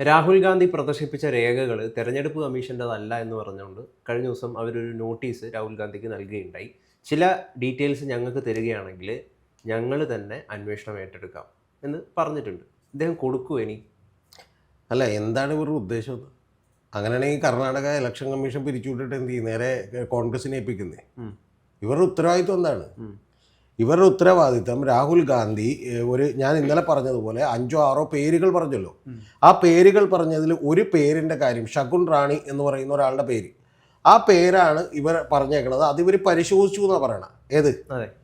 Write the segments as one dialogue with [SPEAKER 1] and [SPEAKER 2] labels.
[SPEAKER 1] രാഹുൽ ഗാന്ധി പ്രദർശിപ്പിച്ച രേഖകൾ തെരഞ്ഞെടുപ്പ് കമ്മീഷന്റെതല്ല എന്ന് പറഞ്ഞുകൊണ്ട് കഴിഞ്ഞ ദിവസം അവരൊരു നോട്ടീസ് രാഹുൽ ഗാന്ധിക്ക് നൽകുകയുണ്ടായി. ചില ഡീറ്റെയിൽസ് ഞങ്ങൾക്ക് തരികയാണെങ്കിൽ ഞങ്ങൾ തന്നെ അന്വേഷണം ഏറ്റെടുക്കാം എന്ന് പറഞ്ഞിട്ടുണ്ട്. ഇദ്ദേഹം കൊടുക്കുമോ ഇനി?
[SPEAKER 2] അല്ല എന്താണ് ഇവരുടെ ഉദ്ദേശം? അങ്ങനെയാണെങ്കിൽ കർണാടക ഇലക്ഷൻ കമ്മീഷൻ പിരിച്ചുവിട്ടിട്ട് എന്ത് ചെയ്യും? നേരെ കോൺഗ്രസിനെ ഏൽപ്പിക്കുന്നേ. ഇവരുടെ ഉത്തരവാദിത്വം എന്താണ്. ഇവരുടെ ഉത്തരവാദിത്തം രാഹുൽ ഗാന്ധി ഒരു ഞാൻ ഇന്നലെ പറഞ്ഞതുപോലെ അഞ്ചോ ആറോ പേരുകൾ പറഞ്ഞല്ലോ. ആ പേരുകൾ പറഞ്ഞതിൽ ഒരു പേരിന്റെ കാര്യം ശകുൻ റാണി എന്ന് പറയുന്ന ഒരാളുടെ പേര്. ആ പേരാണ് ഇവർ പറഞ്ഞേക്കണത്. അത് ഇവർ പരിശോധിച്ചു എന്നാണ് പറയണം ഏത്?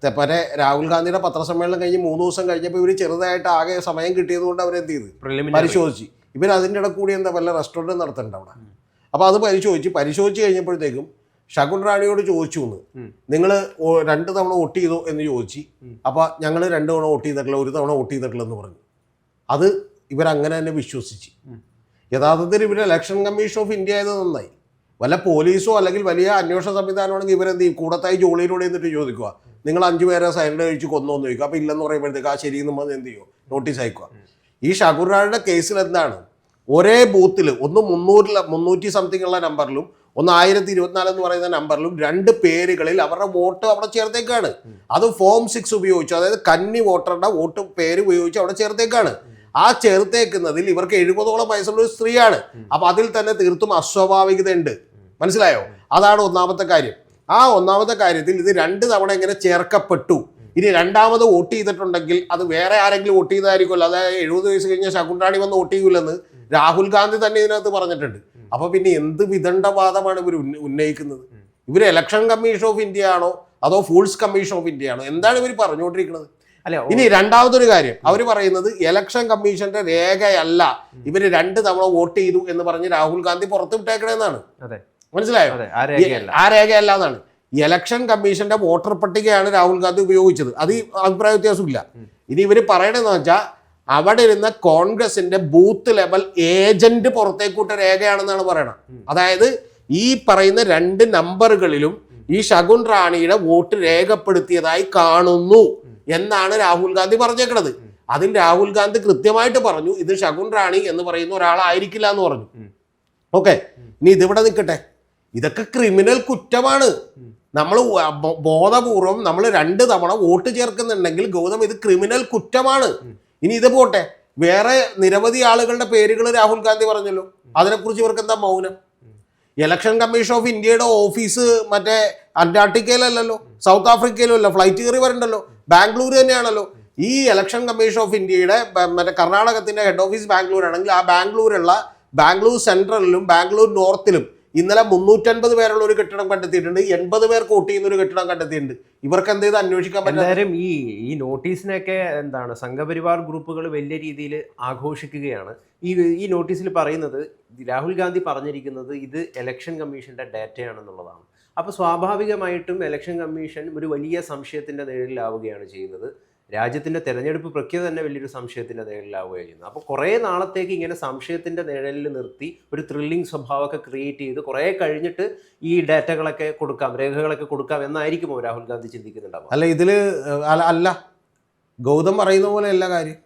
[SPEAKER 2] തെപ്പനെ രാഹുൽ ഗാന്ധിയുടെ പത്രസമ്മേളനം കഴിഞ്ഞ് മൂന്ന് ദിവസം കഴിഞ്ഞപ്പോൾ ഇവർ ചെറുതായിട്ട് ആകെ സമയം കിട്ടിയത് കൊണ്ട് അവരെന്ത് ചെയ്ത്? പരിശോധിച്ച്. ഇവർ അതിന്റെ ഇടക്കൂടി കൂടി എന്താ വല്ല റെസ്റ്റോറന്റ് നടത്തുന്നുണ്ട് അവിടെ അപ്പോൾ അത് പരിശോധിച്ച്. പരിശോധിച്ച് കഴിഞ്ഞപ്പോഴത്തേക്കും ശകുൻ റാണിയോട് ചോദിച്ചു എന്ന് നിങ്ങൾ രണ്ട് തവണ വോട്ട് ചെയ്തു എന്ന് ചോദിച്ചു.
[SPEAKER 1] അപ്പൊ
[SPEAKER 2] അപ്പോൾ ഞങ്ങൾ രണ്ട് തവണ വോട്ട് ചെയ്തിട്ടില്ല ഒരു തവണ വോട്ട് ചെയ്തിട്ടില്ല എന്ന് പറഞ്ഞു. അത് ഇവരങ്ങനെ തന്നെ വിശ്വസിച്ച്. യഥാർത്ഥത്തിൽ ഇവർ ഇലക്ഷൻ കമ്മീഷൻ ഓഫ് ഇന്ത്യ ആയത് നന്നായി. വല്ല പോലീസോ അല്ലെങ്കിൽ വലിയ അന്വേഷണ സംവിധാനമാണെങ്കിൽ ഇവരെന്ത് ചെയ്യും? കൂടത്തായി ജോളിയിലൂടെ എന്നിട്ട് ചോദിക്കുക. നിങ്ങൾ അഞ്ചു പേരെ സൈലന്റ് കഴിച്ച് കൊന്നോ എന്ന് ചോദിക്കുക. അപ്പോൾ ഇല്ലെന്ന് പറയുമ്പോഴത്തേക്ക് ആ ശരിയെന്ന് പറഞ്ഞ് എന്ത് ചെയ്യുമോ നോട്ടീസ് അയക്കുക. ഈ ഷാക്കൂർ കേസിൽ എന്താണ്? ഒരേ ബൂത്തിൽ ഒന്ന് മുന്നൂറിൽ മുന്നൂറ്റി സംതിങ് ഉള്ള നമ്പറിലും ഒന്ന് ആയിരത്തി ഇരുപത്തിനാല് എന്ന് പറയുന്ന നമ്പറിലും രണ്ട് പേരുകളിൽ അവരുടെ വോട്ട് അവിടെ ചേർത്തേക്കാണ്. അത് ഫോം സിക്സ് ഉപയോഗിച്ചു അതായത് കന്നി വോട്ടറുടെ വോട്ട് പേര് ഉപയോഗിച്ച് അവിടെ ചേർത്തേക്കാണ്. ആ ചേർത്തേക്കുന്നതിൽ ഇവർക്ക് എഴുപതോളം വയസ്സുള്ള ഒരു സ്ത്രീയാണ്. അപ്പൊ അതിൽ തന്നെ തീർത്തും അസ്വാഭാവികത ഉണ്ട് മനസ്സിലായോ? അതാണ് ഒന്നാമത്തെ കാര്യം. ആ ഒന്നാമത്തെ കാര്യത്തിൽ ഇത് രണ്ട് തവണ ഇങ്ങനെ ചേർക്കപ്പെട്ടു. ഇനി രണ്ടാമത് വോട്ട് ചെയ്തിട്ടുണ്ടെങ്കിൽ അത് വേറെ ആരെങ്കിലും വോട്ട് ചെയ്തായിരിക്കുമല്ലോ. അതായത് എഴുപത് വയസ്സ് കഴിഞ്ഞ ശകുണ്ടാണി വന്ന് വോട്ട് ചെയ്യൂലെന്ന് രാഹുൽ ഗാന്ധി തന്നെ ഇതിനകത്ത് പറഞ്ഞിട്ടുണ്ട്. അപ്പൊ പിന്നെ എന്ത് വിദണ്ഡവാദമാണ് ഇവർ ഉന്നയിക്കുന്നത്? ഇവർ ഇലക്ഷൻ കമ്മീഷൻ ഓഫ് ഇന്ത്യ ആണോ അതോ ഫൂൾസ് കമ്മീഷൻ ഓഫ് ഇന്ത്യ ആണോ? എന്താണ് ഇവർ പറഞ്ഞുകൊണ്ടിരിക്കുന്നത്?
[SPEAKER 1] അല്ല
[SPEAKER 2] ഇനി രണ്ടാമതൊരു കാര്യം. അവർ പറയുന്നത് ഇലക്ഷൻ കമ്മീഷന്റെ രേഖയല്ല. ഇവർ രണ്ട് തവണ വോട്ട് ചെയ്തു എന്ന് പറഞ്ഞ് രാഹുൽ ഗാന്ധി പുറത്തു വിട്ടേക്കണെന്നാണ് മനസ്സിലായോ?
[SPEAKER 1] ആ രേഖയല്ല.
[SPEAKER 2] ആ രേഖയല്ല എന്നാണ് ഇലക്ഷൻ കമ്മീഷന്റെ വോട്ടർ പട്ടികയാണ് രാഹുൽ ഗാന്ധി ഉപയോഗിച്ചത്. അത് അഭിപ്രായ വ്യത്യാസമില്ല. ഇനി ഇവർ പറയണെന്ന് വെച്ചാൽ അവിടെ ഇരുന്ന കോൺഗ്രസിന്റെ ബൂത്ത് ലെവൽ ഏജന്റ് പുറത്തേക്കൂട്ട രേഖയാണെന്നാണ് പറയണത്. അതായത് ഈ പറയുന്ന രണ്ട് നമ്പറുകളിലും ഈ ശകുൻ റാണിയുടെ വോട്ട് രേഖപ്പെടുത്തിയതായി കാണുന്നു എന്നാണ് രാഹുൽ ഗാന്ധി പറഞ്ഞേക്കണത്. അതിൽ രാഹുൽ ഗാന്ധി കൃത്യമായിട്ട് പറഞ്ഞു ഇത് ശകുൻ റാണി എന്ന് പറയുന്ന ഒരാളായിരിക്കില്ല എന്ന് പറഞ്ഞു. ഓക്കെ ഇനി ഇതിവിടെ നിൽക്കട്ടെ. ഇതൊക്കെ ക്രിമിനൽ കുറ്റമാണ്. നമ്മൾ ബോധപൂർവം നമ്മൾ രണ്ട് തവണ വോട്ട് ചേർക്കുന്നുണ്ടെങ്കിൽ ഗൗതം ഇത് ക്രിമിനൽ കുറ്റമാണ്. ഇനി ഇത് പോട്ടെ. വേറെ നിരവധി ആളുകളുടെ പേരുകൾ രാഹുൽ ഗാന്ധി പറഞ്ഞല്ലോ. അതിനെക്കുറിച്ച് ഇവർക്ക് എന്താ മൗനം? ഇലക്ഷൻ കമ്മീഷൻ ഓഫ് ഇന്ത്യയുടെ ഓഫീസ് മറ്റേ അന്റാർട്ടിക്കയിലല്ലല്ലോ. സൗത്ത് ആഫ്രിക്കയിലും അല്ല ഫ്ലൈറ്റ് കയറി വരണ്ടല്ലോ. ബാംഗ്ലൂർ തന്നെയാണല്ലോ. ഈ ഇലക്ഷൻ കമ്മീഷൻ ഓഫ് ഇന്ത്യയുടെ മറ്റേ കർണാടകത്തിന്റെ ഹെഡ് ഓഫീസ് ബാംഗ്ലൂർ ആണെങ്കിൽ ആ ബാംഗ്ലൂരുള്ള ബാംഗ്ലൂർ സെൻട്രലിലും ബാംഗ്ലൂർ നോർത്തിലും ഇന്നലെ മുന്നൂറ്റൻപത് പേരുള്ള ഒരു കെട്ടിടം കണ്ടെത്തിയിട്ടുണ്ട്. എൺപത് പേർ വോട്ട് ചെയ്യുന്ന ഒരു കെട്ടിടം കണ്ടെത്തിയിട്ടുണ്ട്. ഇവർക്ക് എന്ത് ചെയ്ത് അന്വേഷിക്കാൻ
[SPEAKER 1] പറ്റും ഈ ഈ നോട്ടീസിനൊക്കെ എന്താണ് സംഘപരിവാർ ഗ്രൂപ്പുകൾ വലിയ രീതിയിൽ ആഘോഷിക്കുകയാണ്. ഈ ഈ നോട്ടീസിൽ പറയുന്നത് രാഹുൽ ഗാന്ധി പറഞ്ഞിരിക്കുന്നത് ഇത് ഇലക്ഷൻ കമ്മീഷന്റെ ഡാറ്റയാണെന്നുള്ളതാണ്. അപ്പോൾ സ്വാഭാവികമായിട്ടും ഇലക്ഷൻ കമ്മീഷൻ ഒരു വലിയ സംശയത്തിന്റെ നിഴലിലാവുകയാണ് ചെയ്യുന്നത്. രാജ്യത്തിന്റെ തെരഞ്ഞെടുപ്പ് പ്രക്രിയ തന്നെ വലിയൊരു സംശയത്തിന്റെ നിഴലിലാവുകയാണ് ചെയ്യുന്നത് അപ്പോൾ കുറേ നാളത്തേക്ക് ഇങ്ങനെ സംശയത്തിന്റെ നിഴലിൽ നിർത്തി ഒരു ത്രില്ലിംഗ് സ്വഭാവമൊക്കെ ക്രിയേറ്റ് ചെയ്ത് കുറേ കഴിഞ്ഞിട്ട് ഈ ഡാറ്റകളൊക്കെ കൊടുക്കാം രേഖകളൊക്കെ കൊടുക്കാം എന്നായിരിക്കുമോ രാഹുൽ ഗാന്ധി ചിന്തിക്കുന്നുണ്ടാവും
[SPEAKER 2] അല്ല ഇതിൽ അല്ല ഗൗതം പറയുന്ന പോലെ അല്ല കാര്യം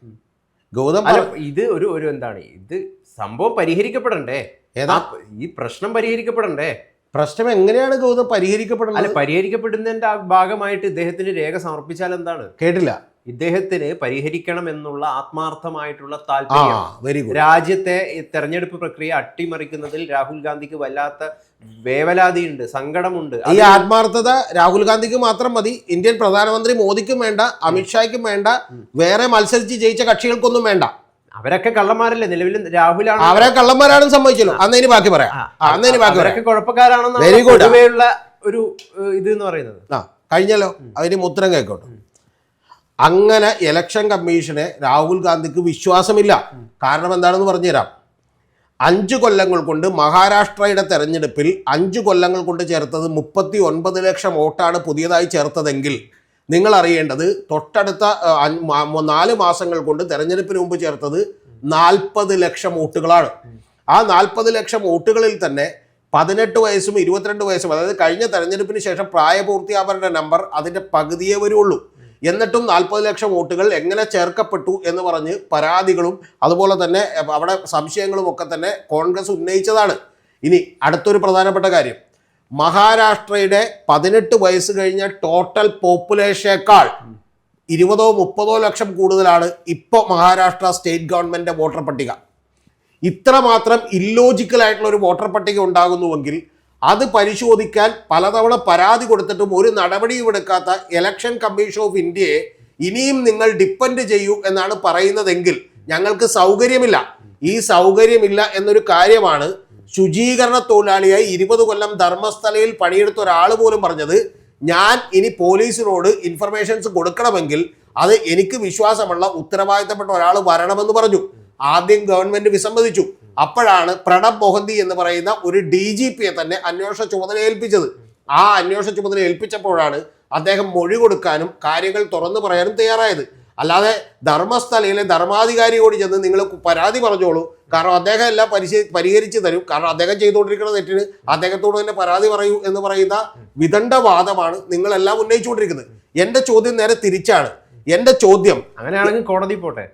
[SPEAKER 2] ഗൗതം
[SPEAKER 1] അല്ല ഇത് ഒരു ഒരു എന്താണ് ഇത് സംഭവം പരിഹരിക്കപ്പെടണ്ടേ?
[SPEAKER 2] ഏതാ?
[SPEAKER 1] ഈ പ്രശ്നം പരിഹരിക്കപ്പെടണ്ടേ?
[SPEAKER 2] പ്രശ്നം എങ്ങനെയാണ് ഗൗതം പരിഹരിക്കപ്പെടുന്നത്?
[SPEAKER 1] അല്ല
[SPEAKER 2] പരിഹരിക്കപ്പെടുന്നത്
[SPEAKER 1] പരിഹരിക്കപ്പെടുന്നതിന്റെ ഭാഗമായിട്ട് ഇദ്ദേഹത്തിന് രേഖ സമർപ്പിച്ചാൽ എന്താണ്?
[SPEAKER 2] കേട്ടില്ല.
[SPEAKER 1] ഇദ്ദേഹത്തിന് പരിഹരിക്കണം എന്നുള്ള ആത്മാർത്ഥമായിട്ടുള്ള താല്പര്യം. രാജ്യത്തെ തെരഞ്ഞെടുപ്പ് പ്രക്രിയ അട്ടിമറിക്കുന്നതിൽ രാഹുൽ ഗാന്ധിക്ക് വല്ലാത്ത വേവലാതിയുണ്ട് സങ്കടമുണ്ട്.
[SPEAKER 2] ഈ ആത്മാർത്ഥത രാഹുൽ ഗാന്ധിക്ക് മാത്രം മതി. ഇന്ത്യൻ പ്രധാനമന്ത്രി മോദിക്കും വേണ്ട അമിത്ഷായ്ക്കും വേണ്ട വേറെ മത്സരിച്ച് ജയിച്ച കക്ഷികൾക്കൊന്നും വേണ്ട.
[SPEAKER 1] അവരൊക്കെ കള്ളന്മാരല്ലേ? നിലവിൽ രാഹുലാണ്.
[SPEAKER 2] അവരെ കള്ളന്മാരാണെന്ന് സമ്മതിച്ചല്ലോ അന്ന് ഇനി ബാക്കി പറയാം. അന്ന് ഇനി ബാക്കി
[SPEAKER 1] അവരൊക്കെ കുഴപ്പക്കാരാണെന്നാണ്. ഒരു ഇത് എന്ന് പറയുന്നത്.
[SPEAKER 2] ആ കഴിഞ്ഞല്ലോ. അതിന് മുദ്രം കേൾക്കോട്ടെ അങ്ങനെ ഇലക്ഷൻ കമ്മീഷനെ രാഹുൽ ഗാന്ധിക്ക് വിശ്വാസമില്ല. കാരണം എന്താണെന്ന് പറഞ്ഞുതരാം. അഞ്ച് കൊല്ലങ്ങൾ കൊണ്ട് മഹാരാഷ്ട്രയുടെ തെരഞ്ഞെടുപ്പിൽ അഞ്ച് കൊല്ലങ്ങൾ കൊണ്ട് ചേർത്തത് മുപ്പത്തി ഒൻപത് ലക്ഷം വോട്ടാണ് പുതിയതായി ചേർത്തതെങ്കിൽ നിങ്ങൾ അറിയേണ്ടത് തൊട്ടടുത്ത നാല് മാസങ്ങൾ കൊണ്ട് തെരഞ്ഞെടുപ്പിന് മുമ്പ് ചേർത്തത് നാൽപ്പത് ലക്ഷം വോട്ടുകളാണ്. ആ നാൽപ്പത് ലക്ഷം വോട്ടുകളിൽ തന്നെ പതിനെട്ട് വയസ്സും ഇരുപത്തിരണ്ട് വയസ്സും അതായത് കഴിഞ്ഞ തെരഞ്ഞെടുപ്പിന് ശേഷം പ്രായപൂർത്തിയാവരുടെ നമ്പർ അതിന്റെ പകുതിയേ വരുള്ളൂ. എന്നിട്ടും നാൽപ്പത് ലക്ഷം വോട്ടുകൾ എങ്ങനെ ചേർക്കപ്പെട്ടു എന്ന് പറഞ്ഞ് പരാതികളും അതുപോലെ തന്നെ അവിടെ സംശയങ്ങളും ഒക്കെ തന്നെ കോൺഗ്രസ് ഉന്നയിച്ചതാണ്. ഇനി അടുത്തൊരു പ്രധാനപ്പെട്ട കാര്യം. മഹാരാഷ്ട്രയുടെ പതിനെട്ട് വയസ്സ് കഴിഞ്ഞ ടോട്ടൽ പോപ്പുലേഷനേക്കാൾ ഇരുപതോ മുപ്പതോ ലക്ഷം കൂടുതലാണ് ഇപ്പോൾ മഹാരാഷ്ട്ര സ്റ്റേറ്റ് ഗവൺമെന്റിന്റെ വോട്ടർ പട്ടിക. ഇത്രമാത്രം ഇല്ലോജിക്കൽ ആയിട്ടുള്ള ഒരു വോട്ടർ പട്ടിക ഉണ്ടാകുന്നുവെങ്കിൽ അത് പരിശോധിക്കാൻ പലതവണ പരാതി കൊടുത്തിട്ടും ഒരു നടപടിയും എടുക്കാത്ത ഇലക്ഷൻ കമ്മീഷൻ ഓഫ് ഇന്ത്യയെ ഇനിയും നിങ്ങൾ ഡിപ്പെൻഡ് ചെയ്യൂ എന്നാണ് പറയുന്നതെങ്കിൽ ഞങ്ങൾക്ക് സൗകര്യമില്ല. ഈ സൗകര്യമില്ല എന്നൊരു കാര്യമാണ് ശുചീകരണ തൊഴിലാളിയായി ഇരുപത് കൊല്ലം ധർമ്മസ്ഥലയിൽ പണിയെടുത്ത ഒരാൾ പോലും പറഞ്ഞത്. ഞാൻ ഇനി പോലീസിനോട് ഇൻഫർമേഷൻസ് കൊടുക്കണമെങ്കിൽ അത് എനിക്ക് വിശ്വാസമുള്ള ഉത്തരവാദിത്തപ്പെട്ട ഒരാൾ വരണമെന്ന് പറഞ്ഞു. ആദ്യം ഗവൺമെന്റ് വിസമ്മതിച്ചു. അപ്പോഴാണ് പ്രണബ് മൊഹന്തി എന്ന് പറയുന്ന ഒരു ഡി ജി പിയെ തന്നെ അന്വേഷണ ചുമതല ഏൽപ്പിച്ചത്. ആ അന്വേഷണ ചുമതല ഏൽപ്പിച്ചപ്പോഴാണ് അദ്ദേഹം മൊഴി കൊടുക്കാനും കാര്യങ്ങൾ തുറന്നു പറയാനും തയ്യാറായത്. അല്ലാതെ ധർമ്മസ്ഥലയിലെ ധർമാധികാരിയോട് ചെന്ന് നിങ്ങൾ പരാതി പറഞ്ഞോളൂ. കാരണം അദ്ദേഹം എല്ലാം പരിശീ പരിഹരിച്ചു തരും. കാരണം അദ്ദേഹം ചെയ്തുകൊണ്ടിരിക്കുന്ന തെറ്റിന് അദ്ദേഹത്തോട് തന്നെ പരാതി പറയൂ എന്ന് പറയുന്ന വിദണ്ഡവാദമാണ് നിങ്ങളെല്ലാം ഉന്നയിച്ചുകൊണ്ടിരിക്കുന്നത്. എന്റെ ചോദ്യം നേരെ തിരിച്ചാണ്. എന്റെ ചോദ്യം
[SPEAKER 1] അങ്ങനെയാണെങ്കിൽ കോടതി പോട്ടെ.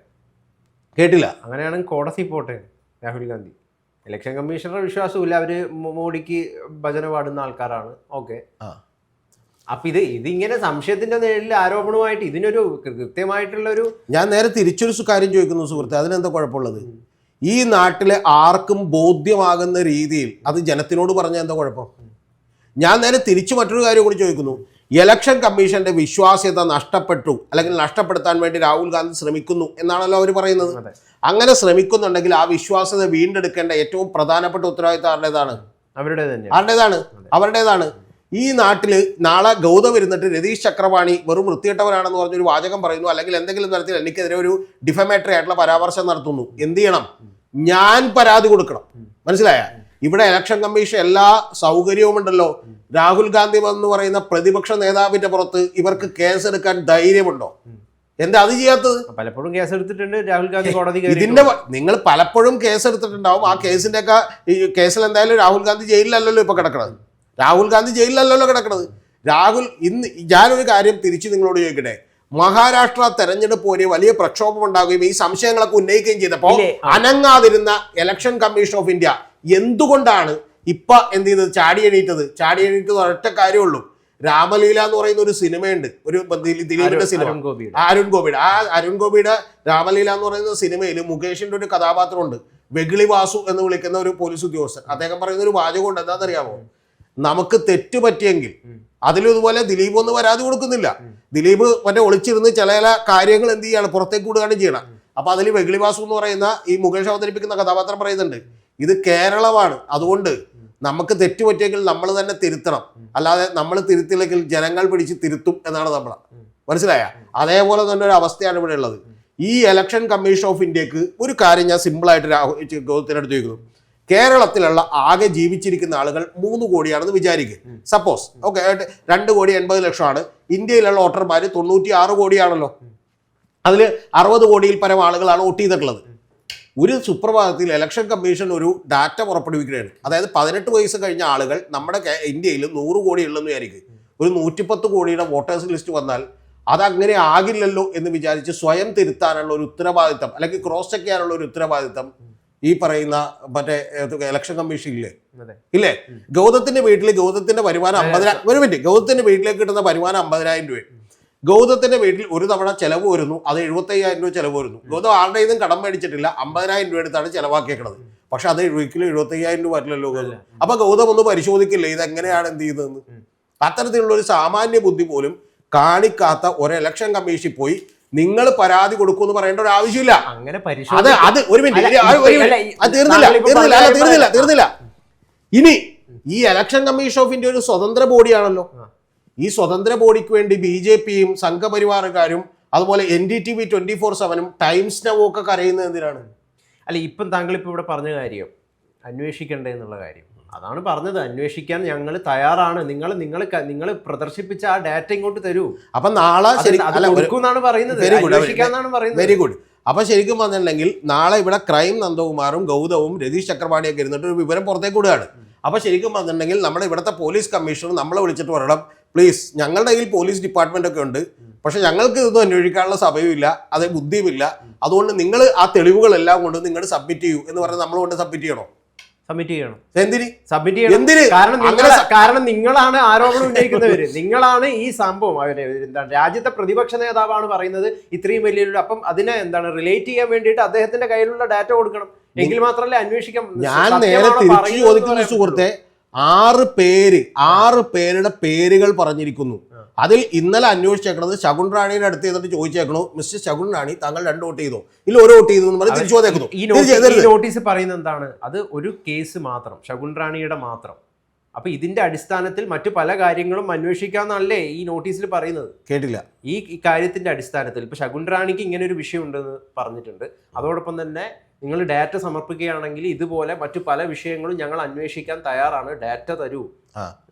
[SPEAKER 2] കേട്ടില്ല.
[SPEAKER 1] അങ്ങനെയാണെങ്കിൽ കോടതി പോട്ടെ. രാഹുൽ ഗാന്ധി. ഇലക്ഷൻ കമ്മീഷണറുടെ വിശ്വാസമില്ല അവർ മോഡിക്ക് ഭജന പാടുന്ന ആൾക്കാരാണ്. ഓക്കെ. അപ്പൊ ഇത് ഇതിങ്ങനെ സംശയത്തിന്റെ നേരിൽ ആരോപണമായിട്ട് ഇതിനൊരു കൃത്യമായിട്ടുള്ള ഒരു
[SPEAKER 2] ഞാൻ നേരെ തിരിച്ചൊരു കാര്യം ചോദിക്കുന്നു സുഹൃത്തെ. അതിനെന്താ കുഴപ്പമുള്ളത്? ഈ നാട്ടിലെ ആർക്കും ബോധ്യമാകുന്ന രീതിയിൽ അത് ജനത്തിനോട് പറഞ്ഞ എന്താ കുഴപ്പം? ഞാൻ നേരെ തിരിച്ചു മറ്റൊരു കാര്യം കൂടി ചോദിക്കുന്നു. ഇലക്ഷൻ കമ്മീഷന്റെ വിശ്വാസ്യത നഷ്ടപ്പെട്ടു അല്ലെങ്കിൽ നഷ്ടപ്പെടുത്താൻ വേണ്ടി രാഹുൽ ഗാന്ധി ശ്രമിക്കുന്നു എന്നാണല്ലോ അവർ പറയുന്നത്. അങ്ങനെ ശ്രമിക്കുന്നുണ്ടെങ്കിൽ ആ വിശ്വാസത വീണ്ടെടുക്കേണ്ട ഏറ്റവും പ്രധാനപ്പെട്ട ഉത്തരവാദിത്തം ആരുടേതാണ്?
[SPEAKER 1] അവരുടെ തന്നെ
[SPEAKER 2] ആരുടേതാണ്? അവരുടേതാണ്. ഈ നാട്ടിൽ നാളെ ഗൗതം ഇരുന്നിട്ട് രതീഷ് ചക്രവാണി വെറും വൃത്തിയിട്ടവനാണെന്ന് പറഞ്ഞൊരു വാചകം പറയുന്നു. അല്ലെങ്കിൽ എന്തെങ്കിലും തരത്തിൽ എനിക്കെതിരെ ഒരു ഡിഫമേറ്ററി ആയിട്ടുള്ള പരാമർശം നടത്തുന്നു. എന്ത് ചെയ്യണം? ഞാൻ പരാതി കൊടുക്കണം. മനസ്സിലായ? ഇവിടെ ഇലക്ഷൻ കമ്മീഷൻ എല്ലാ സൗകര്യവും ഉണ്ടല്ലോ. രാഹുൽ ഗാന്ധി എന്ന് പറയുന്ന പ്രതിപക്ഷ നേതാവിന്റെ പുറത്ത് ഇവർക്ക് കേസ് എടുക്കാൻ ധൈര്യമുണ്ടോ എന്താ അത് ചെയ്യാത്തത്?
[SPEAKER 1] പലപ്പോഴും കേസ് എടുത്തിട്ടുണ്ട് രാഹുൽ ഗാന്ധി കോടതി
[SPEAKER 2] ഇതിന്റെ നിങ്ങൾ പലപ്പോഴും കേസ് എടുത്തിട്ടുണ്ടാവും. ആ കേസിന്റെ ഒക്കെ ഈ കേസിൽ എന്തായാലും രാഹുൽ ഗാന്ധി ജയിലിലല്ലല്ലോ ഇപ്പൊ കിടക്കണത്. രാഹുൽ ഗാന്ധി ജയിലിലല്ലല്ലോ കിടക്കണത്. രാഹുൽ ഇന്ന് ഞാനൊരു കാര്യം തിരിച്ചു നിങ്ങളോട് ചോദിക്കട്ടെ? മഹാരാഷ്ട്ര തെരഞ്ഞെടുപ്പ് പോലെ വലിയ പ്രക്ഷോഭം ഉണ്ടാകുകയും ഈ സംശയങ്ങളൊക്കെ ഉന്നയിക്കുകയും ചെയ്തപ്പോൾ അനങ്ങാതിരുന്ന ഇലക്ഷൻ കമ്മീഷൻ ഓഫ് ഇന്ത്യ എന്തുകൊണ്ടാണ് ഇപ്പൊ എന്ത് ചെയ്തത്? ചാടി എണീറ്റത്. ചാടി എണീറ്റത് ഒരൊറ്റ കാര്യമുള്ളൂ രാമലീല എന്ന് പറയുന്ന ഒരു സിനിമയുണ്ട്. ഒരു ദിലീ- ദിലീപിന്റെ സിനിമ.
[SPEAKER 1] അരുൺ ഗോപിയുടെ.
[SPEAKER 2] ആ അരുൺ ഗോപിയുടെ. ആ അരുൺ ഗോപിയുടെ രാമലീല എന്ന് പറയുന്ന സിനിമയിൽ മുകേഷിന്റെ ഒരു കഥാപാത്രമുണ്ട്. വെഗിളി വാസു എന്ന് വിളിക്കുന്ന ഒരു പോലീസ് ഉദ്യോഗസ്ഥൻ. അദ്ദേഹം പറയുന്ന ഒരു വാചകം ഉണ്ട്. എന്താണെന്നറിയാമോ? നമുക്ക് തെറ്റ് പറ്റിയെങ്കിൽ അതിലും ഇതുപോലെ ദിലീപ് ഒന്നും പരാതി കൊടുക്കുന്നില്ല. ദിലീപ് മറ്റേ ഒളിച്ചിരുന്ന് ചില ചില കാര്യങ്ങൾ എന്ത് ചെയ്യാണ്? പുറത്തേക്ക് വിടുകയാണ് ചെയ്യണം. അപ്പൊ അതിൽ വെഗിളി വാസു എന്ന് പറയുന്ന ഈ മുകേഷ് അവതരിപ്പിക്കുന്ന കഥാപാത്രം പറയുന്നുണ്ട്. ഇത് കേരളമാണ്. അതുകൊണ്ട് നമുക്ക് തെറ്റുപറ്റിയെങ്കിൽ നമ്മൾ തന്നെ തിരുത്തണം. അല്ലാതെ നമ്മൾ തിരുത്തില്ലെങ്കിൽ ജനങ്ങൾ പിടിച്ച് തിരുത്തും എന്നാണ് നമ്മൾ മനസ്സിലായ? അതേപോലെ തന്നെ ഒരു അവസ്ഥയാണ് ഇവിടെ ഉള്ളത്. ഈ ഇലക്ഷൻ കമ്മീഷൻ ഓഫ് ഇന്ത്യയ്ക്ക് ഒരു കാര്യം ഞാൻ സിമ്പിളായിട്ട് രാഹുൽ ഗൗതത്തിനടുത്ത് ചോദിക്കുന്നു. കേരളത്തിലുള്ള ആകെ ജീവിച്ചിരിക്കുന്ന ആളുകൾ മൂന്ന് കോടിയാണെന്ന് വിചാരിക്കുക സപ്പോസ് ഓക്കെ രണ്ട് കോടി എൺപത് ലക്ഷമാണ്. ഇന്ത്യയിലുള്ള വോട്ടർമാർ തൊണ്ണൂറ്റി ആറ് കോടിയാണല്ലോ അതിൽ അറുപത് കോടിയിൽ പരം ആളുകളാണ് വോട്ട് ചെയ്തിട്ടുള്ളത്. ഒരു സുപ്രഭാതത്തിൽ ഇലക്ഷൻ കമ്മീഷൻ ഒരു ഡാറ്റ പുറപ്പെടുവിക്കുകയാണ്. അതായത് പതിനെട്ട് വയസ്സ് കഴിഞ്ഞ ആളുകൾ നമ്മുടെ ഇന്ത്യയിൽ നൂറ് കോടി ഉള്ളെന്ന് വിചാരിക്കും. ഒരു നൂറ്റിപ്പത്ത് കോടിയുടെ വോട്ടേഴ്സ് ലിസ്റ്റ് വന്നാൽ അതങ്ങനെ ആകില്ലല്ലോ എന്ന് വിചാരിച്ച് സ്വയം തിരുത്താനുള്ള ഒരു ഉത്തരവാദിത്തം അല്ലെങ്കിൽ ക്രോസ് ചെക്ക് ചെയ്യാനുള്ള ഒരു ഉത്തരവാദിത്തം ഈ പറയുന്ന മറ്റേ ഇലക്ഷൻ കമ്മീഷൻ ഇല്ലേ? ഇല്ലേ? ഗൗതത്തിന്റെ വീട്ടിൽ ഗൗതത്തിന്റെ വരുമാനം അമ്പതിനായിരം ഒരു മിനിറ്റ് ഗൗതത്തിന്റെ വീട്ടിലേക്ക് കിട്ടുന്ന വരുമാനം അമ്പതിനായിരം രൂപ ഗൗതത്തിന്റെ വീട്ടിൽ ഒരു തവണ ചെലവ് വരുന്നു അത് എഴുപത്തയ്യായിരം രൂപ ചെലവ് വരുന്നു. ഗൗതം ആരുടെ ഇതും കടം മേടിച്ചിട്ടില്ല. അമ്പതിനായിരം രൂപ എടുത്താണ് ചെലവാക്കിയേക്കണത്. പക്ഷെ അത് ഒരിക്കലും എഴുപത്തയ്യായിരം രൂപ വരില്ലല്ലോ ഗൗതം. അപ്പൊ ഗൗതം ഒന്ന് പരിശോധിക്കില്ലേ? ഇത് എങ്ങനെയാണ് എന്ത് ചെയ്യുന്നതെന്ന് അത്തരത്തിലുള്ള ഒരു സാമാന്യ ബുദ്ധി പോലും കാണിക്കാത്ത ഒരു ഇലക്ഷൻ കമ്മീഷൻ പോയി നിങ്ങൾ പരാതി കൊടുക്കുമെന്ന് പറയേണ്ട ഒരു ആവശ്യമില്ല.
[SPEAKER 1] അങ്ങനെ
[SPEAKER 2] അത് അത് ഒരു മിനിറ്റ് തീർന്നില്ല തീർന്നില്ല തീർന്നില്ല തീർന്നില്ല. ഇനി ഈ ഇലക്ഷൻ കമ്മീഷൻ ഓഫ് ഇന്ത്യ ഒരു സ്വതന്ത്ര ബോഡിയാണല്ലോ. ഈ സ്വതന്ത്ര ബോഡിക്ക് വേണ്ടി ബി ജെ പിയും സംഘപരിവാറുകാരും അതുപോലെ N D T V twenty four സെവനും times നവും ഒക്കെ കരയുന്നത് എന്തിനാണ്?
[SPEAKER 1] അല്ല ഇപ്പം താങ്കൾ ഇപ്പൊ ഇവിടെ പറഞ്ഞ കാര്യം അന്വേഷിക്കണ്ടേ എന്നുള്ള കാര്യം. അതാണ് പറഞ്ഞത്. അന്വേഷിക്കാൻ ഞങ്ങൾ തയ്യാറാണ്. നിങ്ങൾ നിങ്ങൾ നിങ്ങൾ പ്രദർശിപ്പിച്ച ആ ഡാറ്റ ഇങ്ങോട്ട് തരൂ.
[SPEAKER 2] അപ്പൊ നാളെ
[SPEAKER 1] ശരിക്കും പറയുന്നത്.
[SPEAKER 2] വെരി ഗുഡ് അപ്പൊ ശരിക്കും പറഞ്ഞിട്ടുണ്ടെങ്കിൽ നാളെ ഇവിടെ ക്രൈം നന്ദകുമാറും ഗൗതവും രതീഷ് ചക്രപാണിയൊക്കെ ഇരുന്നിട്ട് ഒരു വിവരം പുറത്തേക്ക് വിടുകയാണ് അപ്പൊ ശരിക്കും പറഞ്ഞിട്ടുണ്ടെങ്കിൽ നമ്മുടെ ഇവിടുത്തെ പോലീസ് കമ്മീഷണർ നമ്മളെ വിളിച്ചിട്ട് പറയണം പ്ലീസ് ഞങ്ങളുടെ കയ്യിൽ പോലീസ് ഡിപ്പാർട്ട്മെന്റ് ഒക്കെ ഉണ്ട്. പക്ഷെ ഞങ്ങൾക്ക് ഇതൊന്നും അന്വേഷിക്കാനുള്ള സമയമില്ല അത് ബുദ്ധിയുമില്ല. അതുകൊണ്ട് നിങ്ങൾ ആ തെളിവുകളെല്ലാം കൊണ്ട് നിങ്ങൾ സബ്മിറ്റ് ചെയ്യൂ എന്ന് പറഞ്ഞാൽ നമ്മൾ കൊണ്ട് സബ്മിറ്റ് ചെയ്യണോ?
[SPEAKER 1] സബ്മിറ്റ് ചെയ്യണം.
[SPEAKER 2] എന്തിന്?
[SPEAKER 1] സബ്മിറ്റ് ചെയ്യണം. കാരണം കാരണം നിങ്ങളാണ് ആരോപണം ഉന്നയിക്കുന്നവര്. നിങ്ങളാണ് ഈ സംഭവം അവർ എന്താണ് രാജ്യത്തെ പ്രതിപക്ഷ നേതാവാണ് പറയുന്നത് ഇത്രയും വലിയൊരു അപ്പം അതിനെ എന്താണ് റിലേറ്റ് ചെയ്യാൻ വേണ്ടിയിട്ട് അദ്ദേഹത്തിന്റെ കയ്യിലുള്ള ഡാറ്റ കൊടുക്കണം. എങ്കിൽ മാത്രമല്ലേ അന്വേഷിക്കാം
[SPEAKER 2] ഞാൻ
[SPEAKER 1] നേരത്തെ
[SPEAKER 2] നേരെ ചോദിക്കുന്ന സുഹൃത്തെ. ആറ് പേര് ആറ് പേരുടെ പേരുകൾ പറഞ്ഞിരിക്കുന്നു. അതിൽ ഇന്നലെ അന്വേഷിച്ചേക്കണത് ശകുൻ റാണിയുടെ അടുത്ത് ചെയ്തിട്ട് ചോദിച്ചേക്കണു മിസ്റ്റർ ശകുൻ റാണി താങ്കൾ രണ്ട് വോട്ട് ചെയ്തോ. ഇല്ല ഒരു വോട്ട് ചെയ്തു എന്ന് പറഞ്ഞ് തിരിച്ചു
[SPEAKER 1] ഈ നോട്ടീസ് പറയുന്ന പറയുന്നത് എന്താണ്? അത് ഒരു കേസ് മാത്രം ശകുൻ റാണിയുടെ മാത്രം. അപ്പൊ ഇതിന്റെ അടിസ്ഥാനത്തിൽ മറ്റു പല കാര്യങ്ങളും അന്വേഷിക്കാന്നല്ലേ ഈ നോട്ടീസിൽ പറയുന്നത്?
[SPEAKER 2] കേട്ടില്ല.
[SPEAKER 1] ഈ കാര്യത്തിന്റെ അടിസ്ഥാനത്തിൽ ഇപ്പൊ ശകുൻ റാണിക്ക് ഇങ്ങനെ ഒരു വിഷയം ഉണ്ടെന്ന് പറഞ്ഞിട്ടുണ്ട്. അതോടൊപ്പം തന്നെ നിങ്ങൾ ഡാറ്റ സമർപ്പിക്കുകയാണെങ്കിൽ ഇതുപോലെ മറ്റു പല വിഷയങ്ങളും ഞങ്ങൾ അന്വേഷിക്കാൻ തയ്യാറാണ്. ഡാറ്റ തരൂ.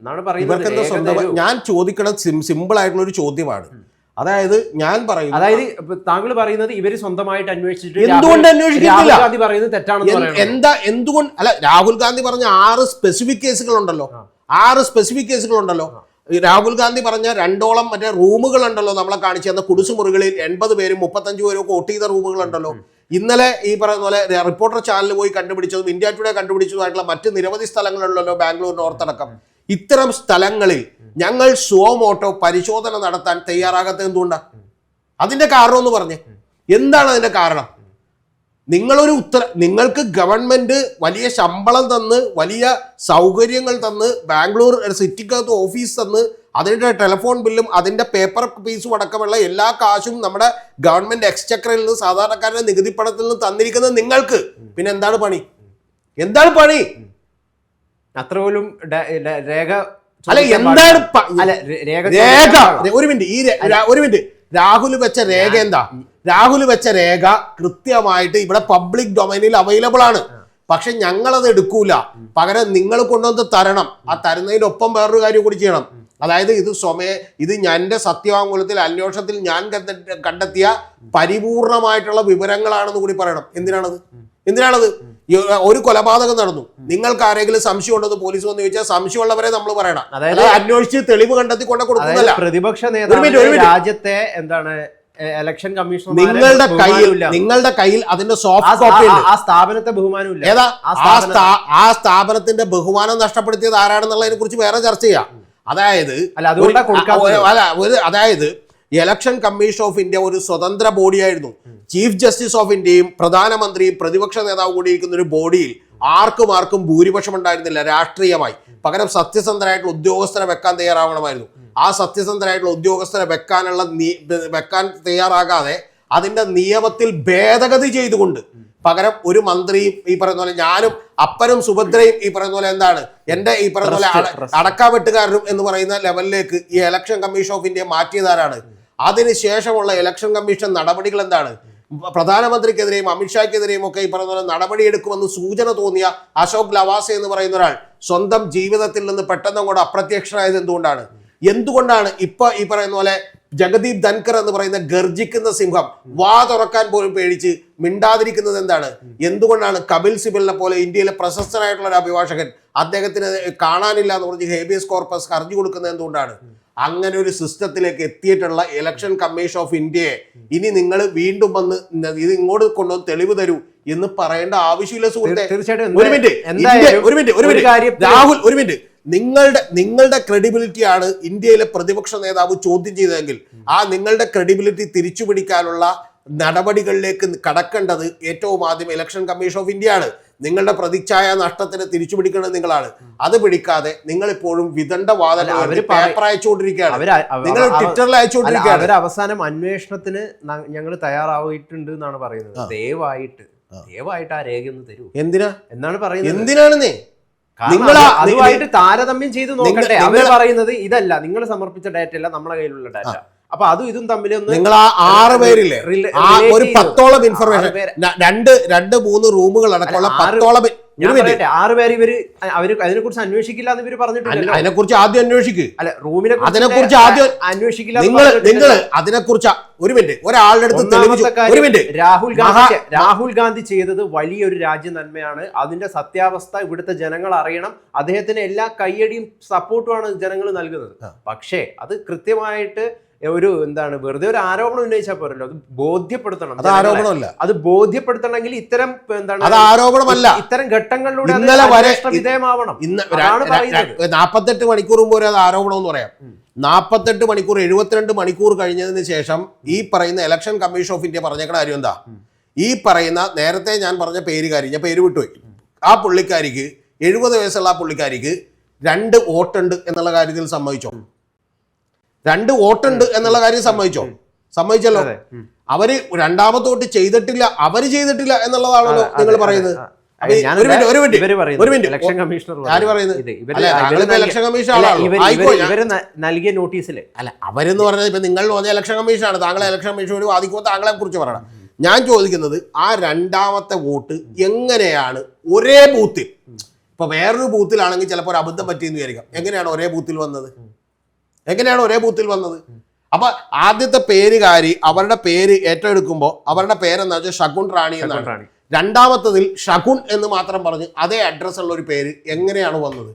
[SPEAKER 1] എന്നാണ് പറയുന്നത്.
[SPEAKER 2] ഞാൻ ചോദിക്കണ സിമ്പിൾ ആയിട്ടുള്ള ഒരു ചോദ്യമാണ് അതായത് ഞാൻ പറയുന്നത്
[SPEAKER 1] അതായത് താങ്കൾ പറയുന്നത് ഇവർ സ്വന്തമായിട്ട് അന്വേഷിച്ചിട്ട്
[SPEAKER 2] എന്തുകൊണ്ട് അന്വേഷിക്കുന്നില്ല
[SPEAKER 1] ഗാന്ധി പറയുന്നത് തെറ്റാണെന്ന് പറയുന്നത്
[SPEAKER 2] എന്താ എന്തുകൊണ്ട് അല്ല രാഹുൽ ഗാന്ധി പറഞ്ഞ ആറ് സ്പെസിഫിക് കേസുകൾ
[SPEAKER 1] ഉണ്ടല്ലോ
[SPEAKER 2] ആറ് സ്പെസിഫിക് കേസുകൾ ഉണ്ടല്ലോ രാഹുൽ ഗാന്ധി പറഞ്ഞ രണ്ടോളം മറ്റേ റൂമുകൾ ഉണ്ടല്ലോ നമ്മളെ കാണിച്ചു തന്ന കുടിശുമുറികളിൽ എൺപത് പേരും മുപ്പത്തഞ്ച് പേരും ഒക്കെ ഒട്ടിയ ചെയ്ത റൂമുകൾ ഉണ്ടല്ലോ ഇന്നലെ ഈ പറയുന്ന പോലെ റിപ്പോർട്ടർ ചാനൽ പോയി കണ്ടുപിടിച്ചതും ഇന്ത്യ ടുഡേ കണ്ടുപിടിച്ചതുമായിട്ടുള്ള മറ്റ് നിരവധി സ്ഥലങ്ങളുണ്ടല്ലോ ബാംഗ്ലൂർ നോർത്തടക്കം ഇത്തരം സ്ഥലങ്ങളിൽ ഞങ്ങൾ സുവമോട്ടോ പരിശോധന നടത്താൻ തയ്യാറാകാത്ത എന്തുകൊണ്ടാണ് അതിന്റെ കാരണം എന്ന് പറഞ്ഞേ. എന്താണ് അതിന്റെ കാരണം? നിങ്ങളൊരു ഉത്തര നിങ്ങൾക്ക് ഗവൺമെന്റ് വലിയ ശമ്പളം തന്ന് വലിയ സൗകര്യങ്ങൾ തന്ന് ബാംഗ്ലൂർ സിറ്റിക്കകത്ത് ഓഫീസ് തന്ന് അതിന്റെ ടെലിഫോൺ ബില്ലും അതിന്റെ പേപ്പർ പീസും അടക്കമുള്ള എല്ലാ കാശും നമ്മുടെ ഗവൺമെന്റ് എക്സ്ചക്കറിൽ നിന്ന് സാധാരണക്കാരുടെ നികുതി പണത്തിൽ നിന്ന് തന്നിരിക്കുന്നത് നിങ്ങൾക്ക്. പിന്നെ എന്താണ് പണി? എന്താണ് പണി?
[SPEAKER 1] അത്ര പോലും രേഖ
[SPEAKER 2] അല്ല എന്താണ്
[SPEAKER 1] രേഖ
[SPEAKER 2] ഒരു മിനിറ്റ്. ഈ ഒരു മിനിറ്റ്. രാഹുൽ വെച്ച രേഖ എന്താ? രാഹുൽ വെച്ച രേഖ കൃത്യമായിട്ട് ഇവിടെ പബ്ലിക് ഡൊമൈനിൽ അവൈലബിൾ ആണ്. പക്ഷെ ഞങ്ങൾ അത് എടുക്കൂല. പകരം നിങ്ങൾ കൊണ്ടുവന്ന് തരണം. ആ തരുന്നതിനൊപ്പം വേറൊരു കാര്യം കൂടി ചെയ്യണം. അതായത് ഇത് സ്വമേ ഇത് എന്റെ സത്യവാങ്മൂലത്തിൽ അന്വേഷണത്തിൽ ഞാൻ കണ്ട- കണ്ടെത്തിയ പരിപൂർണമായിട്ടുള്ള വിവരങ്ങളാണെന്ന് കൂടി പറയണം. എന്തിനാണത്? എന്തിനാണത്? ഒരു കൊലപാതകം നടന്നു. നിങ്ങൾക്ക് ആരെങ്കിലും സംശയം ഉണ്ടെന്ന് പോലീസ് വന്ന് ചോദിച്ചാൽ സംശയമുള്ളവരെ നമ്മൾ പറയണം.
[SPEAKER 1] അതായത്
[SPEAKER 2] അന്വേഷിച്ച് തെളിവ് കണ്ടെത്തി കൊണ്ട്
[SPEAKER 1] പ്രതിപക്ഷ നേതാവ്. രാജ്യത്തെ എന്താണ് ഇലക്ഷൻ കമ്മീഷൻ
[SPEAKER 2] നിങ്ങളുടെ കയ്യിൽ നിങ്ങളുടെ കയ്യിൽ അതിന്റെ സോഫ്റ്റ് കോപ്പി
[SPEAKER 1] ആ സ്ഥാപനത്തെ ബഹുമാനമില്ല.
[SPEAKER 2] ഏതാ?
[SPEAKER 1] ആ
[SPEAKER 2] ആ
[SPEAKER 1] സ്ഥാപനം-
[SPEAKER 2] സ്ഥാ- ആ സ്ഥാപനത്തിന്റെ ബഹുമാനം നഷ്ടപ്പെടുത്തിയത് ആരാണെന്നുള്ളതിനെ കുറിച്ച് വേറെ ചർച്ച ചെയ്യാം. അതായത്
[SPEAKER 1] അല്ല അതുകൊണ്ടാ
[SPEAKER 2] ഒരു- അല്ല ഒരു അതായത് ഇലക്ഷൻ കമ്മീഷൻ ഓഫ് ഇന്ത്യ ഒരു സ്വതന്ത്ര ബോഡിയായിരുന്നു. ചീഫ് ജസ്റ്റിസ് ഓഫ് ഇന്ത്യയും പ്രധാനമന്ത്രിയും പ്രതിപക്ഷ നേതാവ് കൂടിയിരിക്കുന്ന ഒരു ബോഡിയിൽ ആർക്കും ആർക്കും ഭൂരിപക്ഷം ഉണ്ടായിരുന്നില്ല രാഷ്ട്രീയമായി. പകരം സത്യസന്ധരായിട്ടുള്ള ഉദ്യോഗസ്ഥരെ വെക്കാൻ തയ്യാറാവണമായിരുന്നു. ആ സത്യസന്ധരായിട്ടുള്ള ഉദ്യോഗസ്ഥരെ വെക്കാനുള്ള വെക്കാൻ തയ്യാറാകാതെ അതിന്റെ നിയമത്തിൽ ഭേദഗതി ചെയ്തുകൊണ്ട് പകരം ഒരു മന്ത്രിയും ഈ പറയുന്ന പോലെ ഞാനും അപ്പനും സുഭദ്രയും ഈ പറയുന്ന പോലെ എന്താണ്? എന്റെ ഈ പറയുന്ന പോലെ അടക്കാ
[SPEAKER 1] വെട്ടുകാരനും
[SPEAKER 2] അടക്കാവെട്ടുകാരനും എന്ന് പറയുന്ന ലെവലിലേക്ക് ഈ ഇലക്ഷൻ കമ്മീഷൻ ഓഫ് ഇന്ത്യ മാറ്റിയതാരാണ്? അതിനുശേഷമുള്ള ഇലക്ഷൻ കമ്മീഷൻ നടപടികൾ എന്താണ്? പ്രധാനമന്ത്രിക്കെതിരെയും അമിത്ഷായ്ക്കെതിരെയും ഒക്കെ ഈ പറയുന്ന പോലെ നടപടിയെടുക്കുമെന്ന് സൂചന തോന്നിയ അശോക് ലവാസെ എന്ന് പറയുന്ന ഒരാൾ സ്വന്തം ജീവിതത്തിൽ നിന്ന് പെട്ടെന്ന് അങ്ങോട്ട് അപ്രത്യക്ഷനായത് എന്തുകൊണ്ടാണ്? എന്തുകൊണ്ടാണ് ഇപ്പൊ ഈ പറയുന്ന പോലെ ജഗദീപ് ധൻകർ എന്ന് പറയുന്ന ഗർജിക്കുന്ന സിംഹം വാ തുറക്കാൻ പോലും പേടിച്ച് മിണ്ടാതിരിക്കുന്നത് എന്താണ്? എന്തുകൊണ്ടാണ് കപിൽ സിബലിനെ പോലെ ഇന്ത്യയിലെ പ്രശസ്തനായിട്ടുള്ള ഒരു അഭിഭാഷകൻ അദ്ദേഹത്തിന് കാണാനില്ല എന്ന് പറഞ്ഞ് ഹേബിയസ് കോർപ്പസ് ഹർജി കൊടുക്കുന്നത് എന്തുകൊണ്ടാണ്? അങ്ങനെ ഒരു സിസ്റ്റത്തിലേക്ക് എത്തിയിട്ടുള്ള ഇലക്ഷൻ കമ്മീഷൻ ഓഫ് ഇന്ത്യയെ ഇനി നിങ്ങൾ വീണ്ടും വന്ന് ഇത് ഇങ്ങോട്ട് കൊണ്ടുവന്ന് തെളിവ് തരൂ എന്ന് പറയേണ്ട ആവശ്യമില്ല സുഹൃത്തെ.
[SPEAKER 1] തീർച്ചയായിട്ടും
[SPEAKER 2] ഒരു മിനിറ്റ്. ഒരു മിനിറ്റ് ഒരു മിനിറ്റ്. രാഹുൽ ഒരു മിനിറ്റ്. നിങ്ങളുടെ നിങ്ങളുടെ ക്രെഡിബിലിറ്റി ആണ് ഇന്ത്യയിലെ പ്രതിപക്ഷ നേതാവ് ചോദ്യം ചെയ്തതെങ്കിൽ ആ നിങ്ങളുടെ ക്രെഡിബിലിറ്റി തിരിച്ചു പിടിക്കാനുള്ള നടപടികളിലേക്ക് കടക്കേണ്ടത് ഏറ്റവും ആദ്യം ഇലക്ഷൻ കമ്മീഷൻ ഓഫ് ഇന്ത്യ ആണ്. നിങ്ങളുടെ പ്രതിച്ഛായ നഷ്ടത്തിന് തിരിച്ചു പിടിക്കേണ്ടത് നിങ്ങളാണ്. അത് പിടിക്കാതെ നിങ്ങൾ ഇപ്പോഴും വിദണ്ഡ
[SPEAKER 1] വാദന
[SPEAKER 2] പേപ്പർ അയച്ചുകൊണ്ടിരിക്കുകയാണ്. നിങ്ങൾ ട്വിറ്ററിൽ അയച്ചുകൊണ്ടിരിക്കുകയാണ്.
[SPEAKER 1] അവർ അവസാനം അന്വേഷണത്തിന് ഞങ്ങൾ തയ്യാറായിട്ടുണ്ട് എന്നാണ് പറയുന്നത്. ദയവായിട്ട് ദയവായിട്ട് ആ രേഖ ഒന്ന് തരൂ.
[SPEAKER 2] എന്തിനാ?
[SPEAKER 1] എന്നാണ് പറയുന്നത്.
[SPEAKER 2] എന്തിനാണെന്നേ
[SPEAKER 1] നിങ്ങൾ അതുമായിട്ട് താരതമ്യം ചെയ്ത് നോക്കട്ടെ. അവർ പറയുന്നത് ഇതല്ല. നിങ്ങൾ സമർപ്പിച്ച ഡാറ്റ അല്ല നമ്മളെ കയ്യിലുള്ള ഡാറ്റ അപ്പൊ അതും ഇതും തമ്മിൽ
[SPEAKER 2] നിങ്ങൾ ആ ആറ് പേരില്ലേ? ഒരു പത്തോളം ഇൻഫർമേഷൻ രണ്ട് രണ്ട് മൂന്ന് റൂമുകൾ അടക്കമുള്ള പത്തോളം
[SPEAKER 1] ആറ് പേര് ഇവർ അതിനെ കുറിച്ച് അന്വേഷിക്കില്ല എന്ന് ഇവർ പറഞ്ഞിട്ടില്ല
[SPEAKER 2] അതിനെ കുറിച്ച് ആദ്യം അന്വേഷിക്കുക
[SPEAKER 1] അല്ല റൂമിനെ
[SPEAKER 2] അതിനെക്കുറിച്ച് ആദ്യം
[SPEAKER 1] അന്വേഷിക്കില്ല
[SPEAKER 2] നിങ്ങൾ നിങ്ങൾ
[SPEAKER 1] അതിനെക്കുറിച്ച്
[SPEAKER 2] അതിനെ കുറിച്ച് ഒരു മിനിറ്റ്. ഒരാളുടെ അടുത്ത് ഒരു മിനിറ്റ്.
[SPEAKER 1] രാഹുൽ ഗാന്ധി രാഹുൽ ഗാന്ധി ചെയ്തത് വലിയൊരു രാജ്യ നന്മയാണ് അതിന്റെ സത്യാവസ്ഥ ഇവിടുത്തെ ജനങ്ങൾ അറിയണം. അദ്ദേഹത്തിന് എല്ലാ കയ്യടിയും സപ്പോർട്ടുമാണ് ജനങ്ങൾ നൽകുന്നത്. പക്ഷേ അത് കൃത്യമായിട്ട് ഒരു എന്താണ് വെറുതെ ഒരു ആരോപണം ഉന്നയിച്ചാൽ പോരല്ലോ. അത് ബോധ്യപ്പെടുത്തണം.
[SPEAKER 2] അത്. ആരോപണമല്ല.
[SPEAKER 1] അത് ബോധ്യപ്പെടുത്തണമെങ്കിൽ ഇത്തരം എന്താണ്
[SPEAKER 2] അത് ആരോപണമല്ല.
[SPEAKER 1] ഇത്തരം ഘട്ടങ്ങളിലൂടെ
[SPEAKER 2] ഇന്നലെ വരെ
[SPEAKER 1] വിധേയമാവണം.
[SPEAKER 2] ഇന്ന്. നാൽപ്പത്തെട്ട് മണിക്കൂർ മുമ്പ് ഒരു അത് ആരോപണം എന്ന് പറയാം. നാൽപ്പത്തെട്ട് മണിക്കൂർ എഴുപത്തിരണ്ട് മണിക്കൂർ കഴിഞ്ഞതിന് ശേഷം ഈ പറയുന്ന ഇലക്ഷൻ കമ്മീഷൻ ഓഫ് ഇന്ത്യ പറഞ്ഞേക്കണ കാര്യം എന്താ? ഈ പറയുന്ന നേരത്തെ ഞാൻ പറഞ്ഞ പേരുകാരി ഞാൻ പേര് വിട്ടുപോയി. ആ പുള്ളിക്കാരിക്ക് എഴുപത് വയസ്സുള്ള ആ പുള്ളിക്കാരിക്ക് രണ്ട് വോട്ടുണ്ട് എന്നുള്ള കാര്യത്തിൽ സമ്മതിച്ചോ? രണ്ട് വോട്ടുണ്ട് എന്നുള്ള കാര്യം സമ്മതിച്ചോ? സമ്മതിച്ചല്ലോ. അവർ രണ്ടാമത്തെ വോട്ട് ചെയ്തിട്ടില്ല അവർ ചെയ്തിട്ടില്ല എന്നുള്ളതാണല്ലോ നിങ്ങൾ പറയുന്നത്. അല്ല
[SPEAKER 1] നൽകിയ-
[SPEAKER 2] നോട്ടീസിൽ. അവരെന്ന് പറഞ്ഞത് ഇപ്പൊ നിങ്ങൾ പറഞ്ഞ ഇലക്ഷൻ കമ്മീഷനാണ് താങ്കളെ ഇലക്ഷൻ കമ്മീഷൻ വേണ്ടി വാദിക്കുമ്പോൾ താങ്കളെ കുറിച്ച് പറയണം. ഞാൻ ചോദിക്കുന്നത് ആ രണ്ടാമത്തെ വോട്ട് എങ്ങനെയാണ് ഒരേ ബൂത്തിൽ? ഇപ്പൊ വേറൊരു ബൂത്തിലാണെങ്കിൽ ചിലപ്പോൾ ഒരു അബദ്ധം പറ്റിയെന്ന് വിചാരിക്കാം. എങ്ങനെയാണ് ഒരേ ബൂത്തിൽ വന്നത്? എങ്ങനെയാണ് ഒരേ ബൂത്തിൽ വന്നത്? അപ്പൊ ആദ്യത്തെ പേരുകാരി അവരുടെ പേര് ഏറ്റെടുക്കുമ്പോൾ അവരുടെ പേരെന്താ വെച്ചാൽ ഷകുൺ റാണി എന്നാണ്. രണ്ടാമത്തതിൽ ഷകുൺ എന്ന് മാത്രം പറഞ്ഞ് അതേ അഡ്രസ് ഉള്ള ഒരു പേര് എങ്ങനെയാണ് വന്നത്?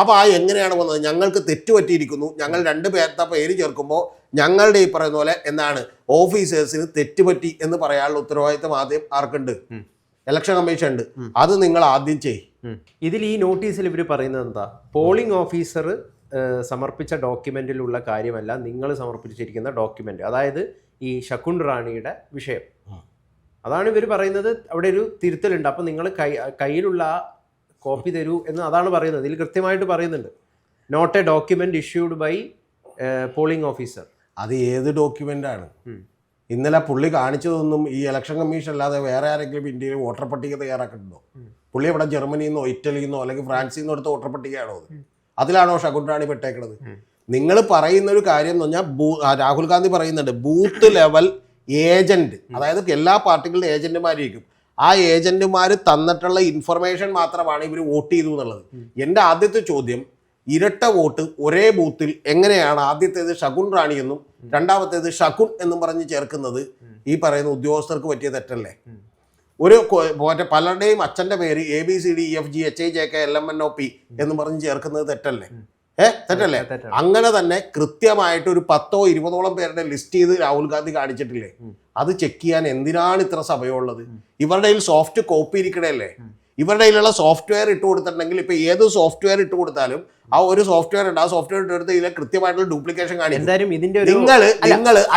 [SPEAKER 2] അപ്പൊ ആ എങ്ങനെയാണ് വന്നത്? ഞങ്ങൾക്ക് തെറ്റുപറ്റിയിരിക്കുന്നു. ഞങ്ങൾ രണ്ട് പേരത്തെ പേര് ചേർക്കുമ്പോൾ ഞങ്ങളുടെ ഈ പറയുന്ന പോലെ എന്താണ്? ഓഫീസേഴ്സിന് തെറ്റുപറ്റി എന്ന് പറയാനുള്ള ഉത്തരവാദിത്തം ആദ്യം ആർക്കുണ്ട്?
[SPEAKER 1] എലക്ഷൻ
[SPEAKER 2] ഇലക്ഷൻ കമ്മീഷൻ ഉണ്ട്. അത് നിങ്ങൾ ആദ്യം ചെയ്യും.
[SPEAKER 1] ഇതിൽ ഈ നോട്ടീസിൽ ഇവർ പറയുന്നത് എന്താ? പോളിംഗ് ഓഫീസർ സമർപ്പിച്ച ഡോക്യുമെന്റിലുള്ള കാര്യമല്ല നിങ്ങൾ സമർപ്പിച്ചിരിക്കുന്ന ഡോക്യുമെന്റ് അതായത് ഈ ശകുൻ റാണിയുടെ വിഷയം. അതാണ് ഇവർ പറയുന്നത്. അവിടെ ഒരു തിരുത്തലുണ്ട്. അപ്പം നിങ്ങൾ കൈ കയ്യിലുള്ള കോപ്പി തരൂ എന്ന് അതാണ് പറയുന്നത്. ഇതിൽ കൃത്യമായിട്ട് പറയുന്നുണ്ട്. Not a document issued by polling officer
[SPEAKER 2] അത് ഏത് ഡോക്യുമെന്റാണ് ആണ് ഇന്നലെ പുള്ളി കാണിച്ചതൊന്നും ഈ ഇലക്ഷൻ കമ്മീഷൻ അല്ലാതെ വേറെ ആരെങ്കിലും ഇന്ത്യയിൽ വോട്ടർ പട്ടിക തയ്യാറാക്കുന്നുണ്ടോ? പുള്ളി ഇവിടെ ജർമ്മനിയിൽ നിന്നോ ഇറ്റലിയിൽ നിന്നോ അല്ലെങ്കിൽ ഫ്രാൻസിൽ നിന്നോ എടുത്ത വോട്ടർ പട്ടികയാണോ അത്? അതിലാണോ ശകുൻ റാണി പെട്ടേക്കണത്? നിങ്ങൾ പറയുന്ന ഒരു കാര്യം എന്ന് പറഞ്ഞാൽ രാഹുൽ ഗാന്ധി പറയുന്നുണ്ട് ബൂത്ത് ലെവൽ ഏജന്റ്. അതായത് എല്ലാ പാർട്ടികളുടെ ഏജന്റുമാരിരിക്കും ആ ഏജന്റുമാർ തന്നിട്ടുള്ള ഇൻഫർമേഷൻ മാത്രമാണ് ഇവർ വോട്ട് ചെയ്തു എന്നുള്ളത്. എന്റെ ആദ്യത്തെ ചോദ്യം ഇരട്ട വോട്ട് ഒരേ ബൂത്തിൽ എങ്ങനെയാണ് ആദ്യത്തേത് ഷകുൻ റാണി എന്നും രണ്ടാമത്തേത് ഷകുൻ എന്നും പറഞ്ഞ് ചേർക്കുന്നത് ഈ പറയുന്ന ഉദ്യോഗസ്ഥർക്ക് പറ്റിയ തെറ്റല്ലേ? ഒരു മറ്റേ പലരുടെയും അച്ഛന്റെ പേര് A B C D F G H I J K L M N O P എന്ന് പറഞ്ഞ് ചേർക്കുന്നത് തെറ്റല്ലേ? ഏ? തെറ്റല്ലേ? അങ്ങനെ തന്നെ കൃത്യമായിട്ട് ഒരു പത്തോ ഇരുപതോളം പേരുടെ ലിസ്റ്റ് ചെയ്ത് രാഹുൽ ഗാന്ധി കാണിച്ചിട്ടില്ലേ? അത് ചെക്ക് ചെയ്യാൻ എന്തിനാണ് ഇത്ര സമയമുള്ളത് ഇവരുടെ സോഫ്റ്റ് കോപ്പി ഇരിക്കണല്ലേ ഇവരുടെ കയ്യിലുള്ള സോഫ്റ്റ്വെയർ ഇട്ട് കൊടുത്തിട്ടുണ്ടെങ്കിൽ ഇപ്പൊ ഏത് സോഫ്റ്റ്വെയർ ഇട്ട് കൊടുത്താലും ആ ഒരു സോഫ്റ്റ്വെയർ ഉണ്ട്. ആ സോഫ്റ്റ്വെയർ ഇട്ട് കൊടുത്ത് ഇതിലെ കൃത്യമായിട്ടുള്ള ഡ്യൂപ്ലിക്കേഷൻ കാണിക്കും.
[SPEAKER 1] എന്തായാലും ഇതിന്റെ
[SPEAKER 2] നിങ്ങൾ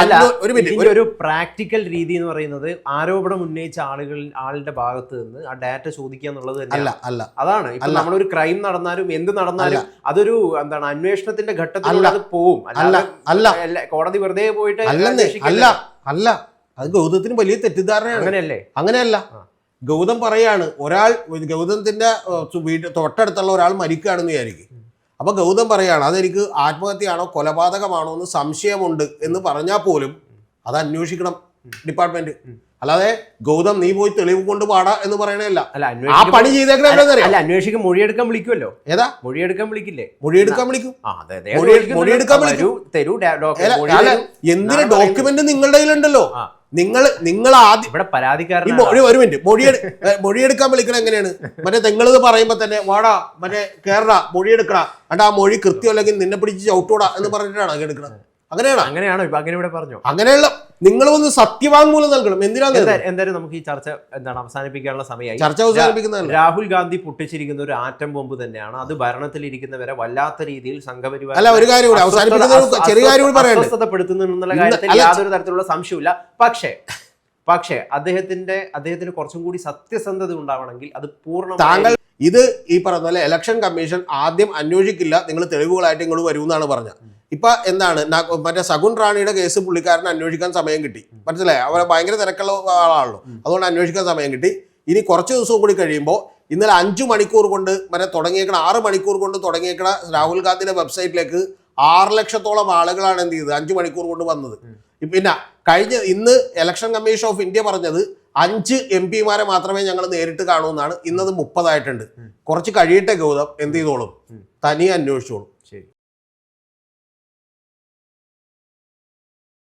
[SPEAKER 1] അല്ല,
[SPEAKER 2] ഒരു മിനിറ്റ്
[SPEAKER 1] ഒരു പ്രാക്ടിക്കൽ രീതി എന്ന് പറയുന്നത് ആരോപണം ഉന്നയിച്ച ആളുകൾ ആളുടെ ഭാഗത്ത് നിന്ന് ആ ഡാറ്റ ചോദിക്കുക എന്നുള്ളത്
[SPEAKER 2] അല്ല അല്ല.
[SPEAKER 1] അതാണ്. ഇപ്പൊ
[SPEAKER 2] അല്ല.
[SPEAKER 1] നമ്മളൊരു ക്രൈം നടന്നാലും എന്ത് നടന്നാലും അതൊരു എന്താണ് അന്വേഷണത്തിന്റെ ഘട്ടത്തിൽ
[SPEAKER 2] അല്ല.
[SPEAKER 1] അത് പോവും.
[SPEAKER 2] അല്ല അല്ല.
[SPEAKER 1] കോടതി വെറുതെ പോയിട്ട്.
[SPEAKER 2] അല്ല അല്ല. അത് ഗൗതത്തിന് വലിയ തെറ്റിദ്ധാരണയാണ്.
[SPEAKER 1] അങ്ങനെയല്ലേ?
[SPEAKER 2] അങ്ങനെയല്ല. ഗൗതം പറയാണ് ഒരാൾ ഗൗതത്തിന്റെ വീട് തൊട്ടടുത്തുള്ള ഒരാൾ മരിക്കുകയാണെന്ന് വിചാരിക്കും. അപ്പൊ ഗൗതം പറയാണ് അതെനിക്ക് ആത്മഹത്യയാണോ കൊലപാതകമാണോ എന്ന് സംശയമുണ്ട് എന്ന് പറഞ്ഞാൽ പോലും അത് അന്വേഷിക്കണം ഡിപ്പാർട്ട്മെന്റ്. അല്ലാതെ ഗൗതം നീ പോയി തെളിവ് കൊണ്ട് പാടാ എന്ന് പറയണല്ല ആ പണി ചെയ്തേക്കണ
[SPEAKER 1] അല്ല അന്വേഷിക്കും മൊഴിയെടുക്കാൻ വിളിക്കുമല്ലോ.
[SPEAKER 2] ഏതാ?
[SPEAKER 1] മൊഴിയെടുക്കാൻ വിളിക്കില്ലേ?
[SPEAKER 2] മൊഴിയെടുക്കാൻ വിളിക്കും. മൊഴിയെടുക്കാൻ വിളിക്കും. എന്തിന് ഡോക്യുമെന്റ് നിങ്ങളുടെ കയ്യിലുണ്ടല്ലോ. നിങ്ങൾ നിങ്ങൾ ആദ്യം
[SPEAKER 1] ഇവിടെ പരാതിക്കാരൻ
[SPEAKER 2] മൊഴി ഒരു മിനിറ്റ്. മൊഴിയെടു മൊഴിയെടുക്കാൻ വിളിക്കണ എങ്ങനെയാണ്? മറ്റേ നിങ്ങളിത് പറയുമ്പോ തന്നെ വാടാ മറ്റേ കേറടാ മൊഴിയെടുക്കടാ. അണ്ടാ ആ മൊഴി കൃത്യം അല്ലെങ്കിൽ നിന്നെ പിടിച്ച് ചവിട്ടൂടാ എന്ന് പറഞ്ഞിട്ടാണ് എടുക്കണം അങ്ങനെയാണോ?
[SPEAKER 1] അങ്ങനെയാണോ? ഇപ്പൊ അങ്ങനെ ഇവിടെ പറഞ്ഞു?
[SPEAKER 2] അങ്ങനെയുള്ള നിങ്ങൾ ഒന്ന് സത്യവാങ്മൂലം നൽകണം. എന്തിനാണ്
[SPEAKER 1] എന്താ- എന്തായാലും നമുക്ക് ഈ ചർച്ച എന്താണ് അവസാനിപ്പിക്കാനുള്ള സമയമായി.
[SPEAKER 2] ചർച്ച അവസാനിപ്പിക്കുന്നതല്ല.
[SPEAKER 1] രാഹുൽ ഗാന്ധി പൊട്ടിച്ചിരിക്കുന്ന ഒരു ആറ്റം ബോംബ് തന്നെയാണ്. അത് ഭരണത്തിൽ ഇരിക്കുന്നവരെ വല്ലാത്ത രീതിയിൽ സംഘപരിവാർ
[SPEAKER 2] അല്ല ഒരു കാര്യം കൂടി അവസാനിപ്പിക്കുന്ന ചെറിയ കാര്യം കൂടി പറയണ്ടേ?
[SPEAKER 1] അസ്വസ്ഥപ്പെടുത്തുന്നു എന്നുള്ള കാര്യത്തിൽ യാതൊരു തരത്തിലുള്ള സംശയമില്ല പക്ഷേ പക്ഷേ അദ്ദേഹത്തിന്റെ അദ്ദേഹത്തിന് കുറച്ചും കൂടി സത്യസന്ധത ഉണ്ടാവണമെങ്കിൽ അത് പൂർണ
[SPEAKER 2] താങ്കൾ ഇത് ഈ പറഞ്ഞ പോലെ ഇലക്ഷൻ കമ്മീഷൻ ആദ്യം അന്വേഷിക്കില്ല. നിങ്ങൾ തെളിവുകളായിട്ട് നിങ്ങൾ വരുമെന്നാണ് പറഞ്ഞത്. ഇപ്പൊ എന്താണ്? മറ്റേ സഗുൺ റാണിയുടെ കേസ് പുള്ളിക്കാരന് അന്വേഷിക്കാൻ സമയം കിട്ടി. മനസ്സിലായി? അവരെ ഭയങ്കര തിരക്കുള്ള ആളാണല്ലോ. അതുകൊണ്ട് അന്വേഷിക്കാൻ സമയം കിട്ടി. ഇനി കുറച്ച് ദിവസവും കൂടി കഴിയുമ്പോൾ ഇന്നലെ അഞ്ചു മണിക്കൂർ കൊണ്ട് മറ്റേ തുടങ്ങിയേക്കണ ആറ് മണിക്കൂർ കൊണ്ട് തുടങ്ങിയേക്കണ രാഹുൽ ഗാന്ധിയുടെ വെബ്സൈറ്റിലേക്ക് ആറ് ലക്ഷത്തോളം ആളുകളാണ് എന്ത് ചെയ്തത്? അഞ്ചു മണിക്കൂർ കൊണ്ട് വന്നത്. പിന്നെ കഴിഞ്ഞ ഇന്ന് ഇലക്ഷൻ കമ്മീഷൻ ഓഫ് ഇന്ത്യ പറഞ്ഞത് അഞ്ച് എം പിമാരെ മാത്രമേ ഞങ്ങൾ നേരിട്ട് കാണൂ എന്നാണ്. ഇന്നത് മുപ്പതായിട്ടുണ്ട്. കുറച്ച് കഴിയട്ടെ ഗൗതം. എന്ത് ചെയ്തോളും? തനിയെ അന്വേഷിച്ചോളും.